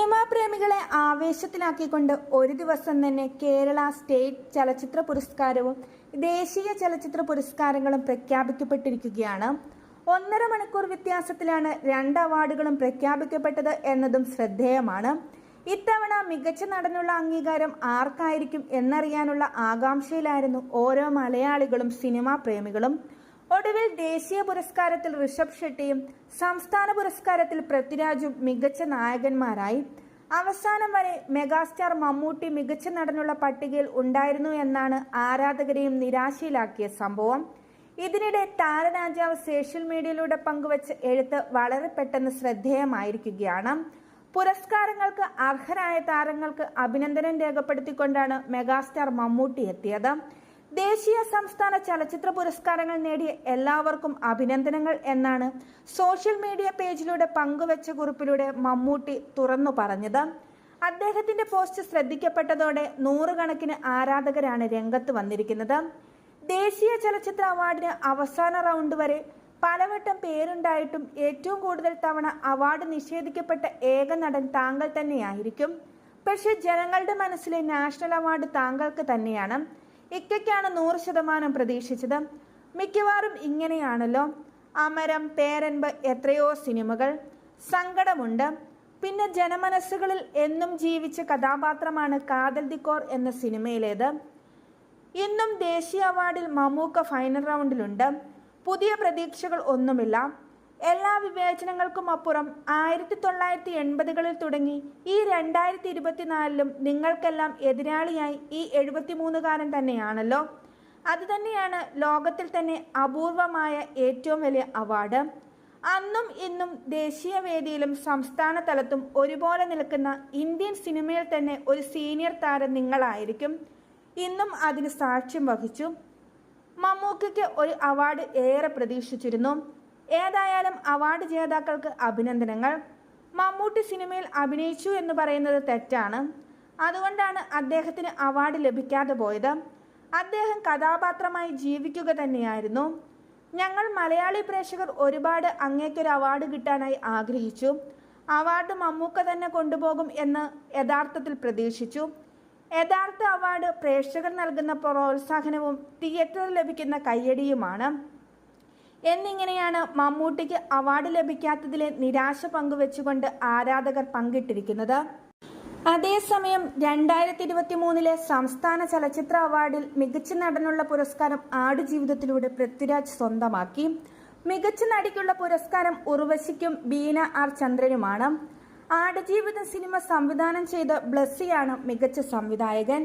Cinema പ്രേമികളെ ആവേശത്തിലാക്കിക്കൊണ്ട് ഒരു ദിവസം തന്നെ കേരള സ്റ്റേറ്റ് ചലച്ചിത്ര പുരസ്കാരവും ദേശീയ ചലച്ചിത്ര പുരസ്കാരങ്ങളും പ്രഖ്യാപിക്കപ്പെട്ടിരിക്കുകയാണ്. ഒന്നര മണിക്കൂർ വ്യത്യാസത്തിലാണ് രണ്ട് അവാർഡുകളും പ്രഖ്യാപിക്കപ്പെട്ടത് എന്നതും ശ്രദ്ധേയമാണ്. ഇത്തവണ മികച്ച നടനുള്ള അംഗീകാരം ആർക്കായിരിക്കും എന്നറിയാനുള്ള ആകാംക്ഷയിലായിരുന്നു ഓരോ മലയാളികളും സിനിമാ പ്രേമികളും. ഒടുവിൽ ദേശീയ പുരസ്കാരത്തിൽ ഋഷഭ് ഷെട്ടിയും സംസ്ഥാന പുരസ്കാരത്തിൽ പൃഥ്വിരാജും മികച്ച നായകന്മാരായി. അവസാനം വരെ മെഗാസ്റ്റാർ മമ്മൂട്ടി മികച്ച നടനുള്ള പട്ടികയിൽ ഉണ്ടായിരുന്നു എന്നാണ് ആരാധകരെയും നിരാശയിലാക്കിയ സംഭവം. ഇതിനിടെ താരരാജാവ് സോഷ്യൽ മീഡിയയിലൂടെ പങ്കുവച്ച എഴുത്ത് വളരെ പെട്ടെന്ന് ശ്രദ്ധേയമായിരിക്കുകയാണ്. പുരസ്കാരങ്ങൾക്ക് അർഹരായ താരങ്ങൾക്ക് അഭിനന്ദനം രേഖപ്പെടുത്തിക്കൊണ്ടാണ് മെഗാസ്റ്റാർ മമ്മൂട്ടി എത്തിയത്. ദേശീയ സംസ്ഥാന ചലച്ചിത്ര പുരസ്കാരങ്ങൾ നേടിയ എല്ലാവർക്കും അഭിനന്ദനങ്ങൾ എന്നാണ് സോഷ്യൽ മീഡിയ പേജിലൂടെ പങ്കുവച്ച കുറിപ്പിലൂടെ മമ്മൂട്ടി തുറന്നു പറഞ്ഞത്. അദ്ദേഹത്തിന്റെ പോസ്റ്റ് ശ്രദ്ധിക്കപ്പെട്ടതോടെ നൂറുകണക്കിന് ആരാധകരാണ് രംഗത്ത് വന്നിരിക്കുന്നത്. ദേശീയ ചലച്ചിത്ര അവാർഡിന് അവസാന റൗണ്ട് വരെ പലവട്ടം പേരുണ്ടായിട്ടും ഏറ്റവും കൂടുതൽ തവണ അവാർഡ് നിഷേധിക്കപ്പെട്ട ഏക നടൻ താങ്കൾ തന്നെയായിരിക്കും. പക്ഷെ ജനങ്ങളുടെ മനസ്സിലെ നാഷണൽ അവാർഡ് താങ്കൾക്ക് തന്നെയാണ്. ഇക്കയ്ക്കാണ് നൂറ് ശതമാനം പ്രതീക്ഷിച്ചത്. മിക്കവാറും ഇങ്ങനെയാണല്ലോ. അമരം പേരൻപ് എത്രയോ സിനിമകൾ. സങ്കടമുണ്ട്. പിന്നെ ജനമനസ്സുകളിൽ എന്നും ജീവിച്ച കഥാപാത്രമാണ് കാതൽ ദിക്കോർ എന്ന സിനിമയിലേത്. ഇന്നും ദേശീയ അവാർഡിൽ മമ്മൂക്ക ഫൈനൽ റൗണ്ടിലുണ്ട്. പുതിയ പ്രതീക്ഷകൾ ഒന്നുമില്ല. എല്ലാ വിവേചനങ്ങൾക്കും അപ്പുറം ആയിരത്തി തൊള്ളായിരത്തി എൺപതുകളിൽ തുടങ്ങി ഈ രണ്ടായിരത്തി ഇരുപത്തിനാലിലും നിങ്ങൾക്കെല്ലാം എതിരാളിയായി ഈ എഴുപത്തിമൂന്നുകാരൻ തന്നെയാണല്ലോ. അതുതന്നെയാണ് ലോകത്തിൽ തന്നെ അപൂർവമായ ഏറ്റവും വലിയ അവാർഡ്. അന്നും ഇന്നും ദേശീയ വേദിയിലും സംസ്ഥാന തലത്തും ഒരുപോലെ നിൽക്കുന്ന ഇന്ത്യൻ സിനിമയിൽ തന്നെ ഒരു സീനിയർ താരം നിങ്ങളായിരിക്കും. ഇന്നും അതിന് സാക്ഷ്യം വഹിച്ചു. മമ്മൂക്കയ്ക്ക് ഒരു അവാർഡ് ഏറെ പ്രതീക്ഷിച്ചിരുന്നു. ഏതായാലും അവാർഡ് ജേതാക്കൾക്ക് അഭിനന്ദനങ്ങൾ. മമ്മൂട്ടി സിനിമയിൽ അഭിനയിച്ചു എന്ന് പറയുന്നത് തെറ്റാണ്. അതുകൊണ്ടാണ് അദ്ദേഹത്തിന് അവാർഡ് ലഭിക്കാതെ പോയത്. അദ്ദേഹം കഥാപാത്രമായി ജീവിക്കുക തന്നെയായിരുന്നു. ഞങ്ങൾ മലയാളി പ്രേക്ഷകർ ഒരുപാട് അങ്ങേക്കൊരു അവാർഡ് കിട്ടാനായി ആഗ്രഹിച്ചു. അവാർഡ് മമ്മൂക്ക തന്നെ കൊണ്ടുപോകും എന്ന് യഥാർത്ഥത്തിൽ പ്രതീക്ഷിച്ചു. യഥാർത്ഥ അവാർഡ് പ്രേക്ഷകർ നൽകുന്ന പ്രോത്സാഹനവും തിയേറ്ററിൽ ലഭിക്കുന്ന കയ്യടിയുമാണ്. എന്നിങ്ങനെയാണ് മമ്മൂട്ടിക്ക് അവാർഡ് ലഭിക്കാത്തതിലെ നിരാശ പങ്കുവെച്ചുകൊണ്ട് ആരാധകർ പങ്കിട്ടിരിക്കുന്നത്. അതേസമയം രണ്ടായിരത്തി ഇരുപത്തി മൂന്നിലെ സംസ്ഥാന ചലച്ചിത്ര അവാർഡിൽ മികച്ച നടനുള്ള പുരസ്കാരം ആടുജീവിതത്തിലൂടെ പൃഥ്വിരാജ് സ്വന്തമാക്കി. മികച്ച നടിക്കുള്ള പുരസ്കാരം ഉർവശിക്കും ബീന ആർ ചന്ദ്രനുമാണ്. ആടുജീവിതം സിനിമ സംവിധാനം ചെയ്ത ബ്ലസ്സിയാണ് മികച്ച സംവിധായകൻ.